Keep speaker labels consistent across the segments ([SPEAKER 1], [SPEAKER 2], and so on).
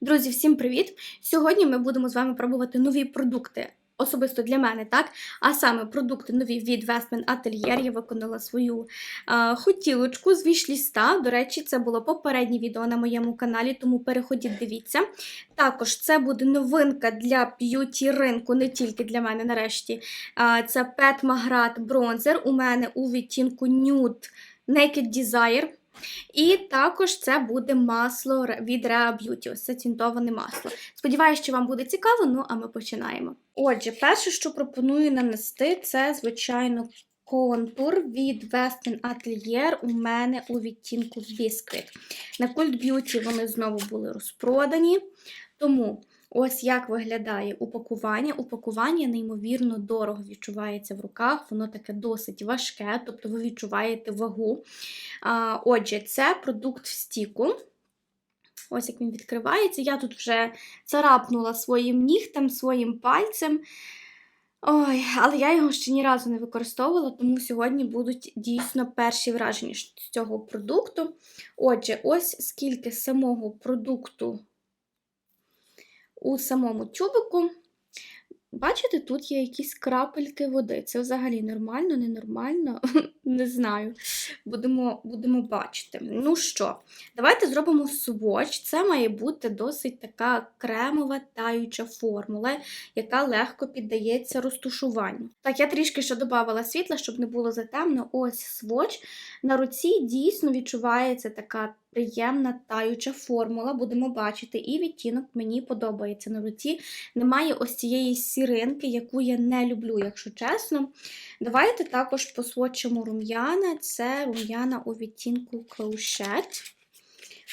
[SPEAKER 1] Друзі, всім привіт! Сьогодні ми будемо з вами пробувати нові продукти. Особисто для мене, так? А саме продукти нові від Westman Atelier. Я виконала свою е, хотілочку з вішліста. До речі, це було попереднє відео на моєму каналі, тому переходіть, дивіться. Також це буде новинка для б'юті ринку, не тільки для мене нарешті. Е, це Pet Magrat бронзер. У мене у відтінку Nude Naked Desire. І також це буде масло від Rea Beauty, ось це тінтоване масло. Сподіваюся, що вам буде цікаво, ну а ми починаємо. Отже, перше, що пропоную нанести, це, звичайно, контур від Western Atelier у мене у відтінку Biscuit. На Cult Beauty вони знову були розпродані. Тому ось як виглядає упакування. Упакування неймовірно дорого відчувається в руках, воно таке досить важке, тобто ви відчуваєте вагу. А, Отже, це продукт в стіку. Ось як він відкривається. Я тут вже царапнула своїм нігтем, своїм пальцем. Ой, але я його ще ні разу не використовувала, тому сьогодні будуть дійсно перші враження з цього продукту. Отже, ось скільки самого продукту у самому тюбику. Бачите, тут є якісь крапельки води. Це взагалі нормально, ненормально? Не знаю. Будемо будемо бачити. Ну що, давайте зробимо сводч. Це має бути досить така кремова таюча формула, яка легко піддається розтушуванню. Так, я трішки ще додавала світла, щоб не було затемно. Ось сводч. На руці дійсно відчувається така приємна таюча формула, будемо бачити, і відтінок мені подобається на руці. Немає ось цієї сіринки, яку я не люблю, якщо чесно. Давайте також посвочимо рум'яна. Це рум'яна у відтінку Crochet.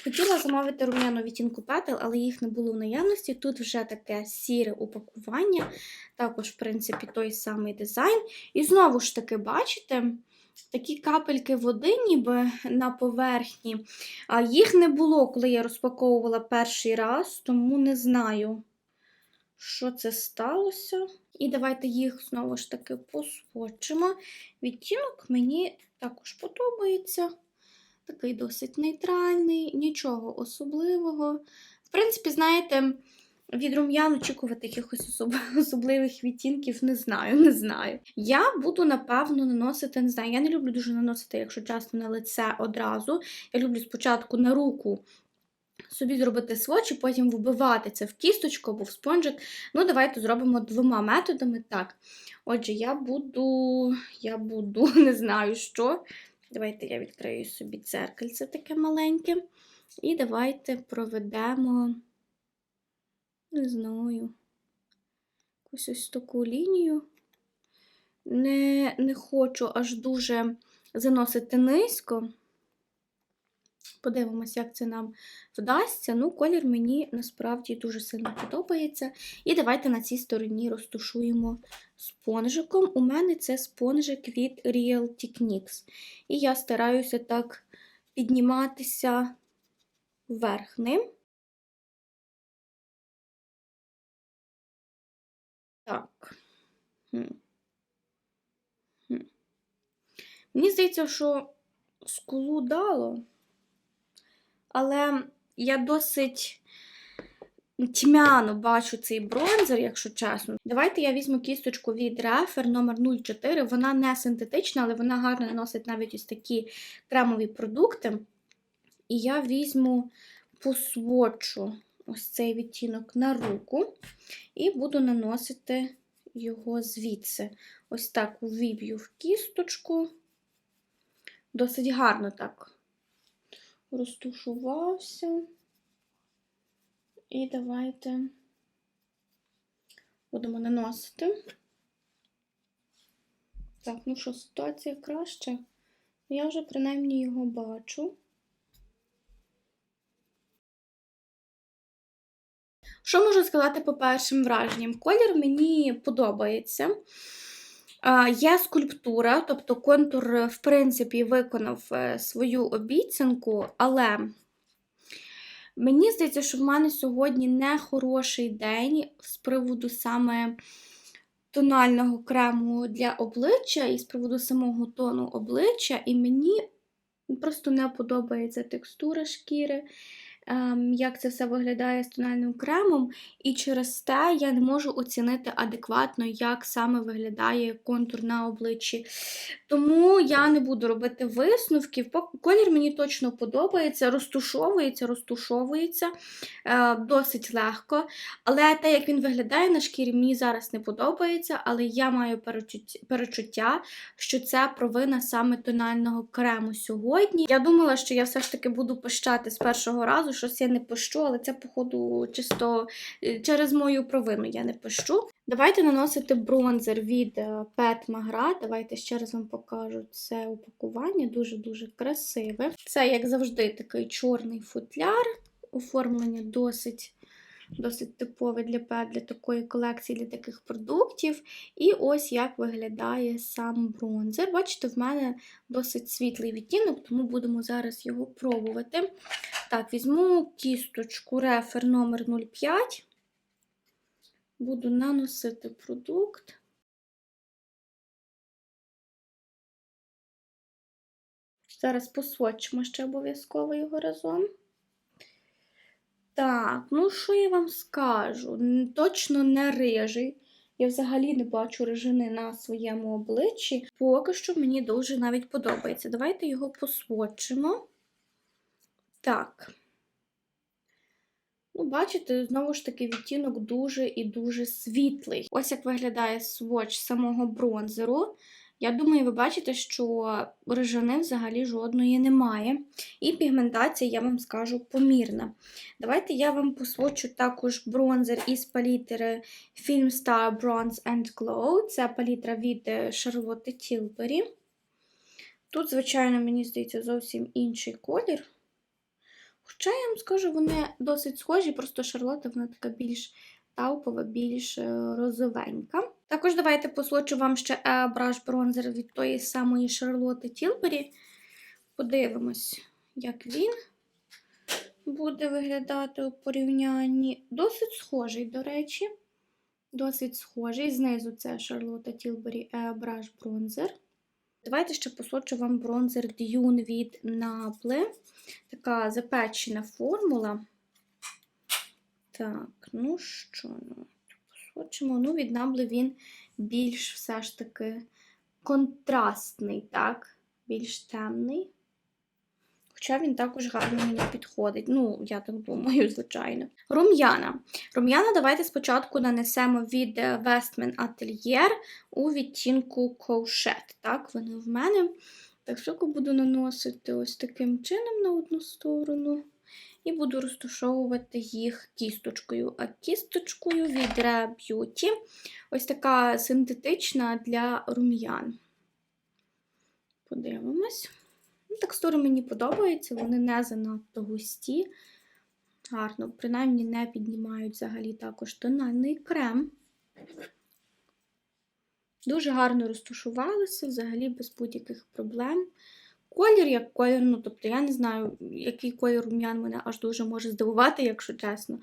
[SPEAKER 1] Хотіла замовити рум'яну відтінку петел, але їх не було в наявності. Тут вже таке сіре упакування, також, в принципі, той самий дизайн. І знову ж таки, бачите, такі капельки води, ніби на поверхні. А Їх не було, коли я розпаковувала перший раз, тому не знаю, що це сталося. І давайте їх знову ж таки посвочимо. Відтінок мені також подобається. Такий досить нейтральний, нічого особливого. В принципі, знаєте, від рум'ян очікувати якихось особливих відтінків не знаю, не знаю. Я буду, напевно, наносити, не знаю, я не люблю дуже наносити, якщо часто на лице одразу. Я люблю спочатку на руку собі зробити сводч потім вбивати це в кісточку або в спонжик. Ну, давайте зробимо двома методами. Так. Отже, я буду, я буду, не знаю що. Давайте я відкрию собі дзеркальце таке маленьке. І давайте проведемо, не знаю, якусь ось таку лінію. Не, Не хочу аж дуже заносити низько. Подивимося, як це нам вдасться. Ну, колір мені насправді дуже сильно подобається. І давайте на цій стороні розтушуємо спонжиком. У мене це спонжик від Real Techniques. І я стараюся так підніматися вверх ним. Так. Хм. Хм. Мені здається, що скулу дало але я досить тьмяно бачу цей бронзер, якщо чесно. Давайте я візьму кісточку від Refer номер 04 Вона не синтетична, але вона гарно наносить навіть ось такі кремові продукти. І я візьму посвочу ось цей відтінок на руку і буду наносити його звідси. Ось так увіб'ю в кісточку. Досить гарно так розтушувався. І давайте будемо наносити. Так, ну що, ситуація краще. Я вже принаймні його бачу. Що можу сказати по першим враженням? Колір мені подобається. Є скульптура, тобто контур, в принципі, виконав е, свою обіцянку, але мені здається, що в мене сьогодні не хороший день з приводу саме тонального крему для обличчя і з приводу самого тону обличчя, і мені просто не подобається текстура шкіри. Ем, як це все виглядає з тональним кремом, і через те я не можу оцінити адекватно, як саме виглядає контур на обличчі. Тому я не буду робити висновків. Колір мені точно подобається, розтушовується, розтушовується е, досить легко. Але те, як він виглядає на шкірі, мені зараз не подобається, але я маю перечуття, що це провина саме тонального крему сьогодні. Я думала, що я все ж таки буду пищати з першого разу, щось я не пищу, але це, походу, чисто е, через мою провину я не пищу. Давайте наносити бронзер від е, Pet Magra. Давайте ще раз вам покажу це упакування. Дуже-дуже красиве. Це, як завжди, такий чорний футляр. Оформлення досить досить типове для для такої колекції, для таких продуктів. І ось як виглядає сам бронзер. Бачите, в мене досить світлий відтінок, тому будемо зараз його пробувати. Так, візьму кісточку рефер номер 05 Буду наносити продукт. Зараз посвочимо ще обов'язково його разом. Так, ну що я вам скажу? Точно не рижий. Я взагалі не бачу рижини на своєму обличчі. Поки що мені дуже навіть подобається. Давайте його посвочимо. Так. Ну, бачите, знову ж таки, відтінок дуже і дуже світлий. Ось як виглядає сводч самого бронзеру. Я думаю, ви бачите, що рижини взагалі жодної немає. І пігментація, я вам скажу, помірна. Давайте я вам посвочу також бронзер із палітри Film Star Bronze and Glow. Це палітра від е, Charlotte Tilbury. Тут, звичайно, мені здається, зовсім інший колір. Хоча я вам скажу, вони досить схожі, просто Шарлотта вона така більш таупова, більш е, розовенька. Також давайте посочу вам ще Airbrush бронзер від тої самої Шарлотти Тілбері. Подивимось, як він буде виглядати у порівнянні. Досить схожий, до речі. Досить схожий. Знизу це Шарлотта Тілбері Airbrush бронзер. Давайте ще посочу вам бронзер Dune від Naple. Така запечена формула. Так, ну що, ну, посочимо. Ну, від Naple він більш все ж таки контрастний, так, більш темний. Хоча він також гарно мені підходить. Ну, я так думаю, звичайно. Рум'яна. Рум'яна давайте спочатку нанесемо від е, Westman Atelier у відтінку Courgette. Так, вони в мене. Так, штуку буду наносити ось таким чином на одну сторону. І буду розташовувати їх кісточкою. А кісточкою від Rare Beauty. Ось така синтетична для рум'ян. Подивимось. Ну, Текстури мені подобаються, вони не занадто густі. Гарно, принаймні не піднімають взагалі також тональний крем. Дуже гарно розташувалися, взагалі без будь-яких проблем. Колір як колір, ну тобто я не знаю, який колір рум'ян мене аж дуже може здивувати, якщо чесно.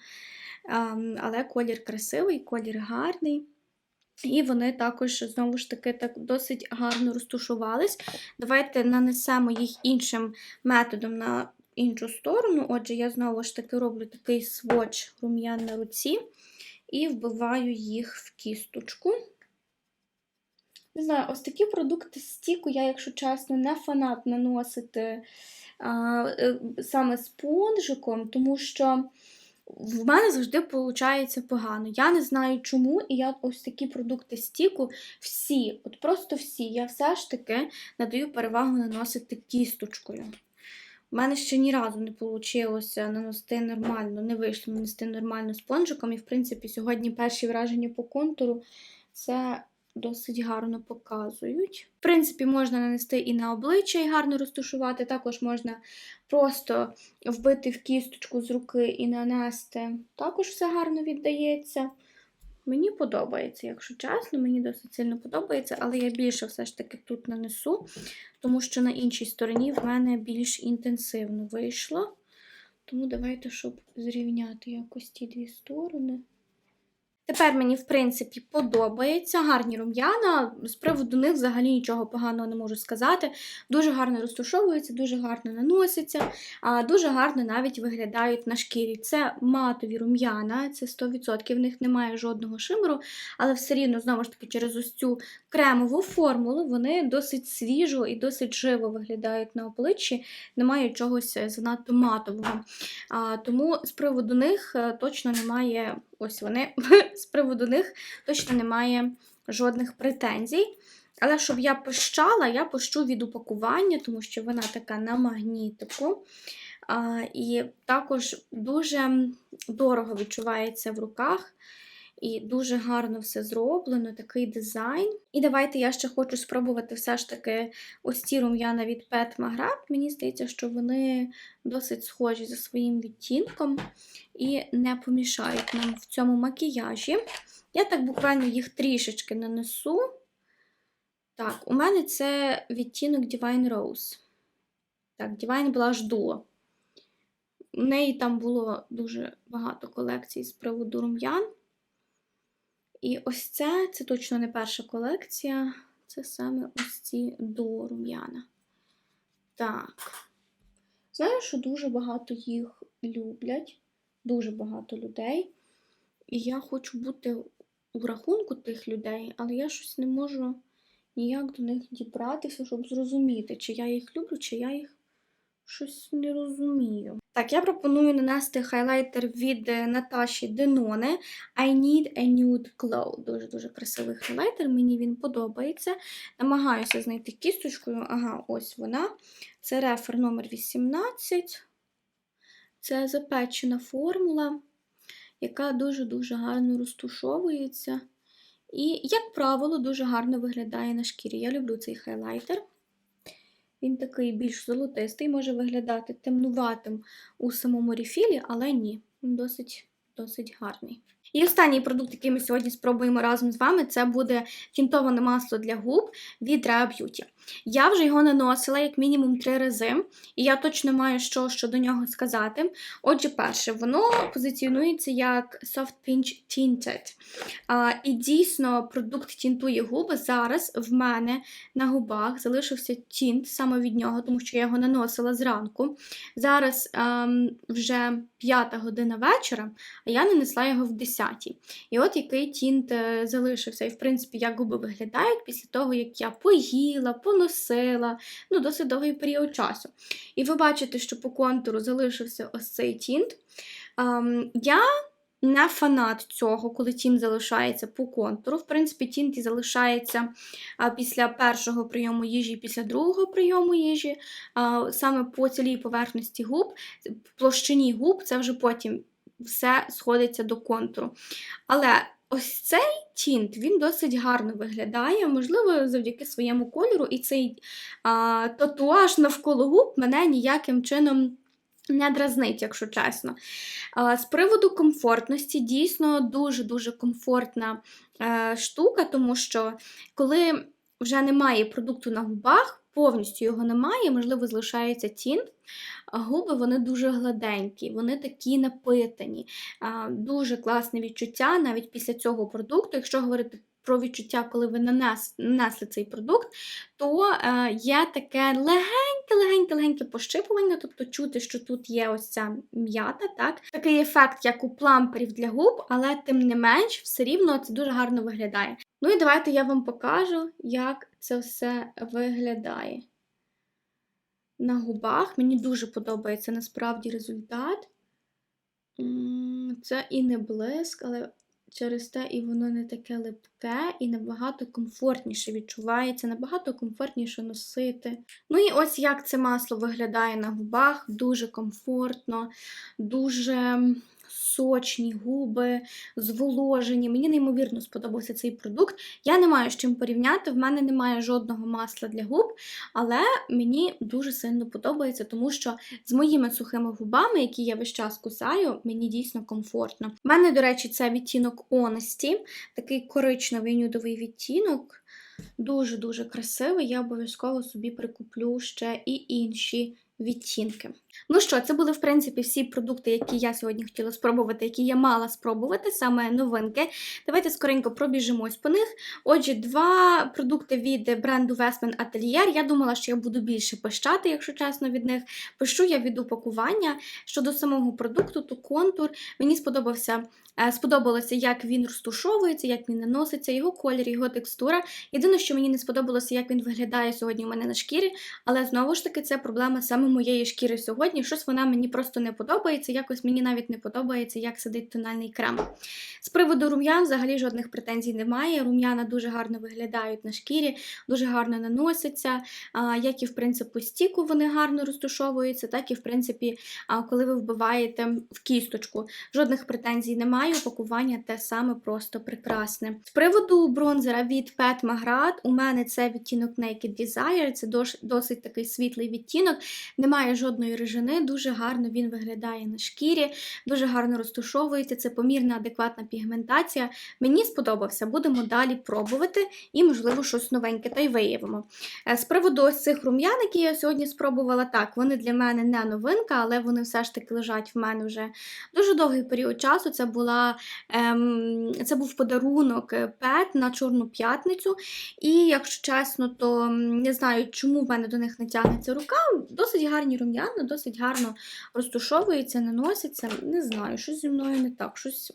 [SPEAKER 1] Ем, Але колір красивий, колір гарний. І вони також, знову ж таки, так досить гарно розташувались. Давайте нанесемо їх іншим методом на іншу сторону. Отже, я знову ж таки роблю такий сводч рум'ян на руці і вбиваю їх в кісточку. Не знаю, ось такі продукти з стіку, я, якщо чесно, не фанат наносити а, е, саме спонжиком, тому що в мене завжди виходить погано. Я не знаю чому, і я ось такі продукти стіку, всі, от просто всі, я все ж таки надаю перевагу наносити кісточкою. У мене ще ні разу не вийшло нанести нормально, не вийшло нанести нормально спонжиком. І, в принципі, сьогодні перші враження по контуру це досить гарно показують. В принципі, можна нанести і на обличчя і гарно розташувати. Також можна просто вбити в кісточку з руки і нанести. Також все гарно віддається. Мені подобається, якщо чесно, мені досить сильно подобається, але я більше все ж таки тут нанесу, тому що на іншій стороні в мене більш інтенсивно вийшло. Тому давайте, щоб зрівняти якось ті дві сторони. Тепер мені, в принципі, подобається. Гарні рум'яна. З приводу них взагалі нічого поганого не можу сказати. Дуже гарно розташовуються, дуже гарно наносяться, а дуже гарно навіть виглядають на шкірі. Це матові рум'яна, це 100%, в них немає жодного шимеру, але все рівно, знову ж таки, через ось цю кремову формулу вони досить свіжо і досить живо виглядають на обличчі, немає чогось е, занадто матового. А, тому з приводу них е, точно немає, ось вони, з приводу них точно немає жодних претензій. Але щоб я пищала, я пищу від упакування, тому що вона така на магнітику. А, і також дуже дорого відчувається в руках. І дуже гарно все зроблено, такий дизайн. І давайте я ще хочу спробувати все ж таки ось ці рум'яна від Pet Magrab. Мені здається, що вони досить схожі за своїм відтінком і не помішають нам в цьому макіяжі. Я так буквально їх трішечки нанесу. Так, у мене це відтінок Divine Rose. Так, Divine Blush Duo. У неї там було дуже багато колекцій з приводу рум'ян. І ось це, це точно не перша колекція, це саме ось ці до рум'яна. Так. Знаю, що дуже багато їх люблять, дуже багато людей. І я хочу бути у рахунку тих людей, але я щось не можу ніяк до них дібратися, щоб зрозуміти, чи я їх люблю, чи я їх щось не розумію. Так, я пропоную нанести хайлайтер від е, Наташі Деноне I Need a Nude Glow. Дуже-дуже красивий хайлайтер, мені він подобається. Намагаюся знайти кісточкою. Ага, ось вона. Це рефер номер 18. Це запечена формула, яка дуже-дуже гарно розтушовується. І, як правило, дуже гарно виглядає на шкірі. Я люблю цей хайлайтер. Він такий більш золотистий, може виглядати темнуватим у самому рефілі, але ні, він досить, досить гарний. І останній продукт, який ми сьогодні спробуємо разом з вами, це буде тінтоване масло для губ від Rare Beauty. Я вже його наносила як мінімум три рази, і я точно маю що щодо нього сказати. Отже, перше, воно позиціонується як Soft Pinch Tinted. А, І дійсно продукт тінтує губи. Зараз в мене на губах залишився тінт саме від нього, тому що я його наносила зранку. Зараз ем, вже п'ята година вечора, а я нанесла його в 10 І от який тінт е, залишився. І, в принципі, як губи виглядають після того, як я поїла, поносила, ну, досить довгий період часу. І ви бачите, що по контуру залишився ось цей тінт. Ем, я не фанат цього, коли тінт залишається по контуру. В принципі, тінт і залишається після першого прийому їжі після другого прийому їжі. Саме по цілій поверхності губ, площині губ, це вже потім все сходиться до контуру. Але ось цей тінт він досить гарно виглядає, можливо, завдяки своєму кольору, і цей а, татуаж навколо губ мене ніяким чином. Не дразнить, якщо чесно. З приводу комфортності, дійсно дуже-дуже комфортна е, штука, тому що коли вже немає продукту на губах, повністю його немає, можливо, залишається тінт, а губи вони дуже гладенькі, вони такі напитані. Дуже класне відчуття навіть після цього продукту, якщо говорити. Про відчуття, коли ви нанесли цей продукт, то е, є таке легеньке-легеньке-легеньке пощипування, тобто чути, що тут є ось ця м'ята, так? Такий ефект, як у пламперів для губ, але тим не менш, все рівно це дуже гарно виглядає. Ну і давайте я вам покажу, як це все виглядає. На губах мені дуже подобається насправді результат. Це і не блиск, але через те і воно не таке липке, і набагато комфортніше відчувається, набагато комфортніше носити. Ну і ось як це масло виглядає на губах, дуже комфортно, дуже сочні губи, зволожені. Мені неймовірно сподобався цей продукт. Я не маю з чим порівняти, в мене немає жодного масла для губ, але мені дуже сильно подобається, тому що з моїми сухими губами, які я весь час кусаю, мені дійсно комфортно. У мене, до речі, це відтінок Honesty, такий коричневий нюдовий відтінок. Дуже-дуже красивий. Я обов'язково собі прикуплю ще і інші відтінки. Ну що, це були в принципі всі продукти, які я сьогодні хотіла спробувати, які я мала спробувати, саме новинки. Давайте скоренько пробіжимось по них. Отже, два продукти від бренду Westman Atelier. Я думала, що я буду більше пищати, якщо чесно, від них. Пишу я від упакування. Щодо самого продукту, то контур мені сподобався. е, Сподобалося, як він розтушовується, як він наноситься, його колір, його текстура. Єдине, що мені не сподобалося, як він виглядає сьогодні у мене на шкірі, але знову ж таки це проблема саме моєї шкіри сьогодні. Щось вона мені просто не подобається, якось мені навіть не подобається, як сидить тональний крем. З приводу рум'ян взагалі жодних претензій немає. Рум'яна дуже гарно виглядають на шкірі, дуже гарно наносяться. Як і в принципі стіку вони гарно розтушовуються, так і в принципі, коли ви вбиваєте в кісточку. Жодних претензій немає. Упакування те саме просто прекрасне. З приводу бронзера від Pet Magrat, у мене це відтінок Naked Desire, це досить такий світлий відтінок, немає жодної рижини, дуже гарно він виглядає на шкірі, дуже гарно розтушовується. Це помірна адекватна пігментація. Мені сподобався. Будемо далі пробувати і, можливо, щось новеньке та й виявимо. Е, З приводу ось цих рум'ян, які я сьогодні спробувала, так, вони для мене не новинка, але вони все ж таки лежать в мене вже дуже довгий період часу. Це була ем, це був подарунок е, Пет на Чорну п'ятницю. І, якщо чесно, то не знаю, чому в мене до них не тягнеться рука. Досить гарні рум'яна, досить гарно розтушовуються, наносяться. Не знаю, щось зі мною не так, щось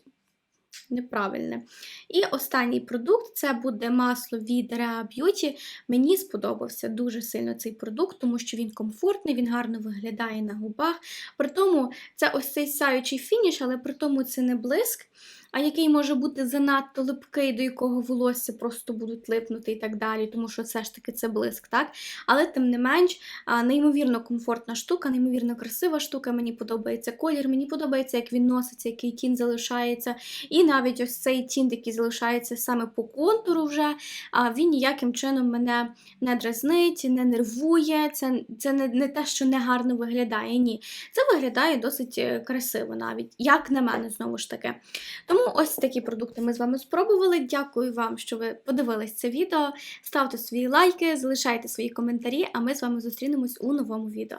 [SPEAKER 1] неправильне. І останній продукт це буде масло від Rea Beauty. Мені сподобався дуже сильно цей продукт, тому що він комфортний, він гарно виглядає на губах. При тому це ось цей сяючий фініш, але при тому це не блиск, а який може бути занадто липкий, до якого волосся просто будуть липнути і так далі, тому що все ж таки це блиск, так? Але тим не менш, неймовірно комфортна штука, неймовірно красива штука. Мені подобається колір, мені подобається, як він носиться, який тін залишається. І навіть ось цей тінт, який залишається саме по контуру, вже він ніяким чином мене не дразнить, не нервує. Це, це не, не те, що негарно виглядає. Ні. Це виглядає досить е, красиво навіть, як на мене, знову ж таки. Тому ось такі продукти ми з вами спробували. Дякую вам, що ви подивились це відео. Ставте свої лайки, залишайте свої коментарі, а ми з вами зустрінемось у новому відео.